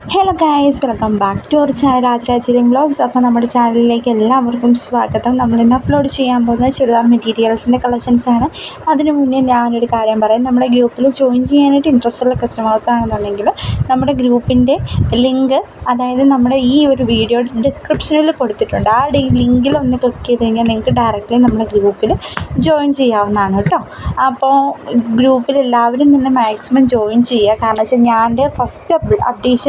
Hello guys welcome back to our channel ആദ്രാജിലിംഗ് blogs അപ്പോൾ നമ്മുടെ ചാനലിലേക്ക് എല്ലാവർക്കും സ്വാഗതം. നമ്മളിന്ന് അപ്ലോഡ് ചെയ്യാൻ പോകുന്ന ചുരിദാർ മെറ്റീരിയൽസിന്റെ കളക്ഷൻസ് ആണ്. അതിന് മുന്നേ ഞാനൊരു കാര്യം പറയാം. നമ്മുടെ ഗ്രൂപ്പിൽ ജോയിൻ ചെയ്യാനായിട്ട് ഇൻട്രസ്റ്റ് ഉള്ള കസ്റ്റമേഴ്സ് ആണെന്നുണ്ടെങ്കിൽ നമ്മുടെ ഗ്രൂപ്പിന്റെ ലിങ്ക് അതായത് നമ്മുടെ ഈ ഒരു വീഡിയോ ഡിസ്ക്രിപ്ഷനിൽ കൊടുത്തിട്ടുണ്ട്. ആ ലിങ്കിൽ ഒന്ന് ക്ലിക്ക് ചെയ്ത് കഴിഞ്ഞാൽ നിങ്ങൾക്ക് ഡയറക്റ്റ്ലി നമ്മുടെ ഗ്രൂപ്പിൽ ജോയിൻ ചെയ്യാവുന്നതാണ് കേട്ടോ. അപ്പോൾ ഗ്രൂപ്പിൽ എല്ലാവരും നിന്ന് മാക്സിമം ജോയിൻ ചെയ്യുക. കാരണം വെച്ചാൽ ഞാൻ ഫസ്റ്റ് അപ്ഡേഷൻ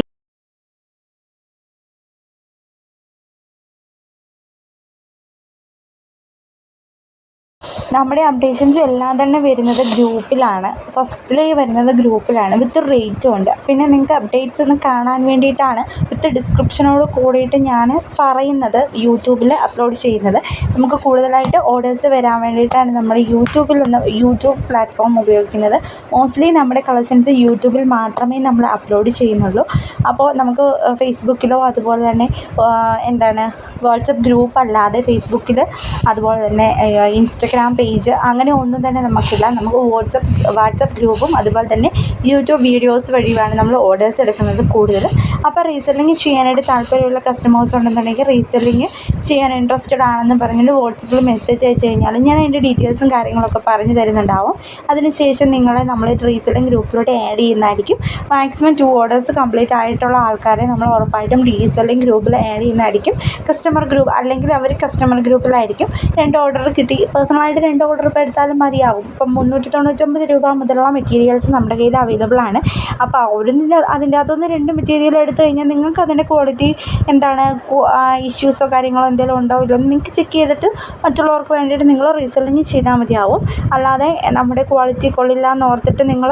നമ്മുടെ അപ്ഡേഷൻസ് എല്ലാം തന്നെ വരുന്നത് ഗ്രൂപ്പിലാണ്. ഫസ്റ്റിലേ വരുന്നത് ഗ്രൂപ്പിലാണ് വിത്ത് റേറ്റും ഉണ്ട്. പിന്നെ നിങ്ങൾക്ക് അപ്ഡേറ്റ്സ് ഒന്ന് കാണാൻ വേണ്ടിയിട്ടാണ് വിത്ത് ഡിസ്ക്രിപ്ഷനോട് കൂടിയിട്ട് ഞാൻ പറയുന്നത് യൂട്യൂബിൽ അപ്ലോഡ് ചെയ്യുന്നത്. നമുക്ക് കൂടുതലായിട്ട് ഓർഡേഴ്സ് വരാൻ വേണ്ടിയിട്ടാണ് നമ്മൾ യൂട്യൂബിൽ ഒന്ന് യൂട്യൂബ് പ്ലാറ്റ്ഫോം ഉപയോഗിക്കുന്നത്. മോസ്റ്റ്ലി നമ്മുടെ കളക്ഷൻസ് യൂട്യൂബിൽ മാത്രമേ നമ്മൾ അപ്ലോഡ് ചെയ്യുന്നുള്ളൂ. അപ്പോൾ നമുക്ക് ഫേസ്ബുക്കിലോ അതുപോലെ തന്നെ എന്താണ് വാട്സപ്പ് ഗ്രൂപ്പ് അല്ലാതെ ഫേസ്ബുക്കിൽ അതുപോലെ തന്നെ ഇൻസ്റ്റഗ്രാം പേജ് അങ്ങനെ ഒന്നും തന്നെ നമുക്കില്ല. നമുക്ക് വാട്സപ്പ് വാട്സപ്പ് ഗ്രൂപ്പും അതുപോലെ തന്നെ യൂട്യൂബ് വീഡിയോസ് വഴിയുമാണ് നമ്മൾ ഓർഡേഴ്സ് എടുക്കുന്നത് കൂടുതൽ അപ്പോൾ റീസെല്ലിങ് ചെയ്യാനായിട്ട് താല്പര്യമുള്ള കസ്റ്റമേഴ്സ് ഉണ്ടെന്നുണ്ടെങ്കിൽ റീസെല്ലിങ് ചെയ്യാൻ ഇൻട്രസ്റ്റഡ് ആണെന്ന് പറഞ്ഞിട്ട് വാട്സപ്പിൽ മെസ്സേജ് അയച്ചു കഴിഞ്ഞാൽ ഞാൻ അതിന്റെ ഡീറ്റെയിൽസും കാര്യങ്ങളൊക്കെ പറഞ്ഞു തരുന്നുണ്ടാവും. അതിനുശേഷം നിങ്ങളെ നമ്മൾ റീസെല്ലിംഗ് ഗ്രൂപ്പിലോട്ട് ആഡ് ചെയ്യുന്നതായിരിക്കും. മാക്സിമം ടു ഓർഡേഴ്സ് കംപ്ലീറ്റ് ആയിട്ടുള്ള ആൾക്കാരെ നമ്മൾ ഉറപ്പായിട്ടും റീസെല്ലിംഗ് ഗ്രൂപ്പിൽ ആഡ് ചെയ്യുന്നതായിരിക്കും. കസ്റ്റമർ ഗ്രൂപ്പ് അല്ലെങ്കിൽ അവർ കസ്റ്റമർ ഗ്രൂപ്പിലായിരിക്കും രണ്ട് ഓർഡർ കിട്ടി. പേഴ്സണലായിട്ട് രണ്ട് ഓർഡർ ഇപ്പോൾ എടുത്താലും മതിയാവും. ഇപ്പം മുന്നൂറ്റി തൊണ്ണൂറ്റൊമ്പത് രൂപ മുതലുള്ള മെറ്റീരിയൽസ് നമ്മുടെ കയ്യിൽ അവൈലബിൾ ആണ്. അപ്പോൾ അവരിൽ അതിന്റെ അകത്തുനിന്ന് രണ്ട് മെറ്റീരിയൽ എടുത്തു കഴിഞ്ഞാൽ നിങ്ങൾക്ക് അതിന്റെ ക്വാളിറ്റി എന്താണ്? ഇഷ്യൂസോ കാര്യങ്ങളോ എന്തെങ്കിലും ഉണ്ടോ ഇല്ലയോ നിങ്ങൾക്ക് ചെക്ക് ചെയ്തിട്ട് മറ്റുള്ളവർക്ക് വേണ്ടിയിട്ട് നിങ്ങൾ റീസെല്ലിങ് ചെയ്താൽ മതിയാവും. അല്ലാതെ നമ്മുടെ ക്വാളിറ്റി കൊള്ളില്ല എന്ന് ഓർത്തിട്ട് നിങ്ങൾ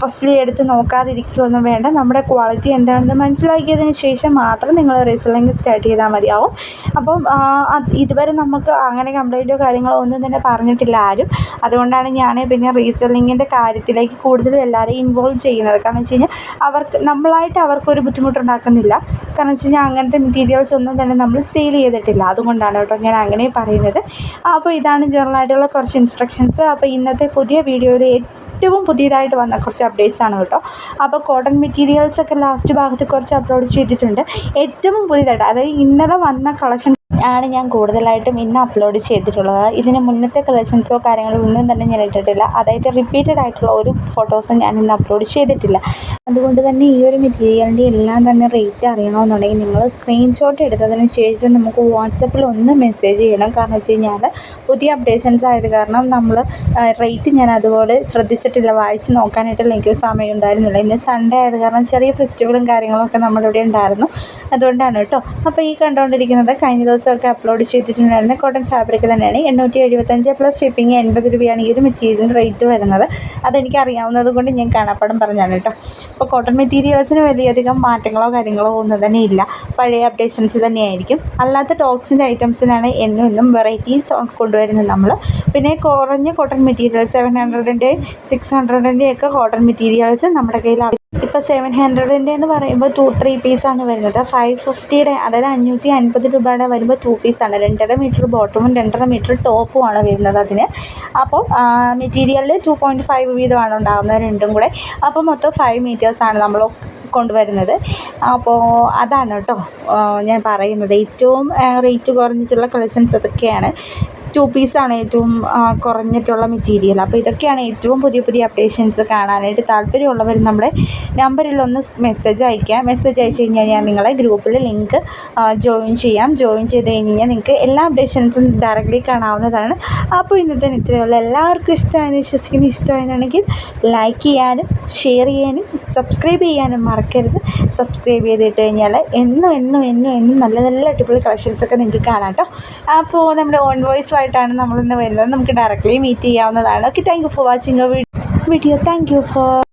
ഫസ്റ്റ്ലി എടുത്ത് നോക്കാതിരിക്കുകയൊന്നും വേണ്ട. നമ്മുടെ ക്വാളിറ്റി എന്താണെന്ന് മനസ്സിലാക്കിയതിന് ശേഷം മാത്രം നിങ്ങൾ റീസെല്ലിങ് സ്റ്റാർട്ട് ചെയ്താൽ മതിയാവും. അപ്പം ഇതുവരെ നമുക്ക് അങ്ങനെ കംപ്ലൈന്റോ കാര്യങ്ങളോ ഒന്നും തന്നെ പറഞ്ഞിട്ടില്ല ആരും. അതുകൊണ്ടാണ് ഞാൻ പിന്നെ റീസെല്ലിങ്ങിന്റെ കാര്യത്തിലേക്ക് കൂടുതലും എല്ലാവരെയും ഇൻവോൾവ് ചെയ്യുന്നത്. കാരണം വെച്ച് കഴിഞ്ഞാൽ അവർക്ക് നമ്മളായിട്ട് അവർക്കൊരു ബുദ്ധിമുട്ടുണ്ടാക്കുന്നില്ല. കാരണം വെച്ച് കഴിഞ്ഞാൽ അങ്ങനത്തെ മെറ്റീരിയൽസ് ഒന്നും തന്നെ നമ്മൾ സെയിൽ ചെയ്തിട്ടില്ല. അതുകൊണ്ടാണ് കേട്ടോ ഞാൻ അങ്ങനെ പറയുന്നത്. അപ്പോൾ ഇതാണ് ജനറലായിട്ടുള്ള കുറച്ച് ഇൻസ്ട്രക്ഷൻസ് അപ്പോൾ ഇന്നത്തെ പുതിയ വീഡിയോയിൽ ഏറ്റവും പുതിയതായിട്ട് വന്ന കുറച്ച് അപ്ഡേറ്റ്സ് ആണ് കേട്ടോ. അപ്പോൾ കോട്ടൺ മെറ്റീരിയൽസ് ഒക്കെ ലാസ്റ്റ് ഭാഗത്ത് കുറച്ച് അപ്ലോഡ് ചെയ്തിട്ടുണ്ട്. ഏറ്റവും പുതിയതായിട്ട് അതായത് ഇന്നലെ വന്ന കളക്ഷൻ ആണ് ഞാൻ കൂടുതലായിട്ടും ഇന്ന് അപ്ലോഡ് ചെയ്തിട്ടുള്ളത്. ഇതിന് മുന്നത്തെ കളക്ഷൻസോ കാര്യങ്ങളോ ഒന്നും തന്നെ ഞാൻ ഇട്ടിട്ടില്ല. അതായത് റിപ്പീറ്റഡ് ആയിട്ടുള്ള ഒരു ഫോട്ടോസും ഞാൻ ഇന്ന് അപ്ലോഡ് ചെയ്തിട്ടില്ല. അതുകൊണ്ട് തന്നെ ഈ ഒരു മെറ്റീരിയലിന്റെ എല്ലാം തന്നെ റേറ്റ് അറിയണമെന്നുണ്ടെങ്കിൽ നിങ്ങൾ സ്ക്രീൻഷോട്ട് എടുത്തതിന് ശേഷം നമുക്ക് വാട്സപ്പിൽ ഒന്ന് മെസ്സേജ് ചെയ്യണം കാരണം വെച്ച് കഴിഞ്ഞാൽ പുതിയ അപ്ഡേഷൻസ് ആയത് കാരണം നമ്മൾ റേറ്റ് ഞാൻ അതുപോലെ ശ്രദ്ധിച്ചിട്ടില്ല. വായിച്ച് നോക്കാനായിട്ടുള്ള എനിക്ക് സമയം ഉണ്ടായിരുന്നില്ല. ഇന്ന് സൺഡേ ആയത് കാരണം ചെറിയ ഫെസ്റ്റിവലും കാര്യങ്ങളൊക്കെ നമ്മളിവിടെ ഉണ്ടായിരുന്നു. അതുകൊണ്ടാണ് കേട്ടോ. അപ്പോൾ ഈ കണ്ടുകൊണ്ടിരിക്കുന്നത് കഴിഞ്ഞ ദിവസം ഒക്കെ അപ്ലോഡ് ചെയ്തിട്ടുണ്ടായിരുന്നു കോട്ടൺ ഫാബ്രിക് തന്നെയാണ്. എണ്ണൂറ്റി എഴുപത്തഞ്ച് പ്ലസ് ഷിപ്പിംഗ് എൺപത് രൂപയാണ് ഈ ഒരു മെറ്റീരിയൽ റേറ്റ് വരുന്നത്. അതെനിക്ക് അറിയാവുന്നത് കൊണ്ട് ഞാൻ കാണാപ്പാടം പറഞ്ഞാണ് കേട്ടോ. അപ്പോൾ കോട്ടൺ മെറ്റീരിയൽസിന് വലിയധികം മാറ്റങ്ങളോ കാര്യങ്ങളോ ഒന്നും തന്നെ ഇല്ല. പഴയ അപ്ഡേഷൻസ് തന്നെയായിരിക്കും. അല്ലാത്ത ടോക്സിന്റെ ഐറ്റംസിനാണ് എന്നും എന്നും വെറൈറ്റീസ് കൊണ്ടുവരുന്നത് നമ്മൾ പിന്നെ കുറഞ്ഞ കോട്ടൺ മെറ്റീരിയൽസ് സെവൻ ഹൺഡ്രഡിന്റെ സിക്സ് ഹൺഡ്രഡിന്റെ ഒക്കെ കോട്ടൺ മെറ്റീരിയൽസ് നമ്മുടെ കയ്യിൽ ഇപ്പോൾ സെവൻ ഹൺഡ്രഡിന്റെ എന്ന് പറയുമ്പോൾ ടു ത്രീ പീസാണ് വരുന്നത്. ഫൈവ് ഫിഫ്റ്റിയുടെ അതായത് അഞ്ഞൂറ്റി അൻപത് രൂപയുടെ വരുമ്പോൾ ടു പീസാണ് രണ്ടര മീറ്റർ ബോട്ടമും രണ്ടര മീറ്റർ ടോപ്പും ആണ് വരുന്നത് അതിന്. അപ്പോൾ മെറ്റീരിയലിൽ ടു പോയിന്റ് ഫൈവ് വീതമാണ് ഉണ്ടാകുന്നത് രണ്ടും കൂടെ. അപ്പോൾ മൊത്തം ഫൈവ് മീറ്റേഴ്സാണ് നമ്മൾ കൊണ്ടുവരുന്നത്. അപ്പോൾ അതാണ് കേട്ടോ ഞാൻ പറയുന്നത്. ഏറ്റവും റേറ്റ് കുറഞ്ഞിട്ടുള്ള കളക്ഷൻസ് അതൊക്കെയാണ്. ടു പീസാണ് ഏറ്റവും കുറഞ്ഞിട്ടുള്ള മെറ്റീരിയൽ അപ്പോൾ ഇതൊക്കെയാണ് ഏറ്റവും പുതിയ പുതിയ അപ്ഡേഷൻസ് കാണാനായിട്ട് താല്പര്യമുള്ളവർ നമ്മുടെ നമ്പറിൽ ഒന്ന് മെസ്സേജ് അയക്കാം മെസ്സേജ് അയച്ചു കഴിഞ്ഞാൽ ഞാൻ നിങ്ങളെ ഗ്രൂപ്പിൽ ലിങ്ക് ജോയിൻ ചെയ്യാം. ജോയിൻ ചെയ്ത് കഴിഞ്ഞ് കഴിഞ്ഞാൽ നിങ്ങൾക്ക് എല്ലാ അപ്ഡേഷൻസും ഡയറക്റ്റ്ലി കാണാവുന്നതാണ്. അപ്പോൾ ഇന്നത്തെ ഇത്രയുള്ള. എല്ലാവർക്കും ഇഷ്ടമായെന്ന് വിശ്വസിക്കുന്നു. ഇഷ്ടമായെന്നുണ്ടെങ്കിൽ ലൈക്ക് ചെയ്യാനും ഷെയർ ചെയ്യാനും സബ്സ്ക്രൈബ് ചെയ്യാനും മറക്കരുത്. സബ്സ്ക്രൈബ് ചെയ്തിട്ട് കഴിഞ്ഞാൽ എന്നും എന്നും എന്നും എന്നും നല്ല നല്ല അടിപൊളി കളക്ഷൻസൊക്കെ നിങ്ങൾക്ക് കാണാം കേട്ടോ. അപ്പോൾ നമ്മുടെ ഓൺ വോയിസ് ആയിട്ടാണ് നമ്മൾ ഇന്ന് വരുന്നത്. നമുക്ക് ഡയറക്റ്റ്ലി മീറ്റ് ചെയ്യാവുന്നതാണ്. Okay thank you for watching video thank you for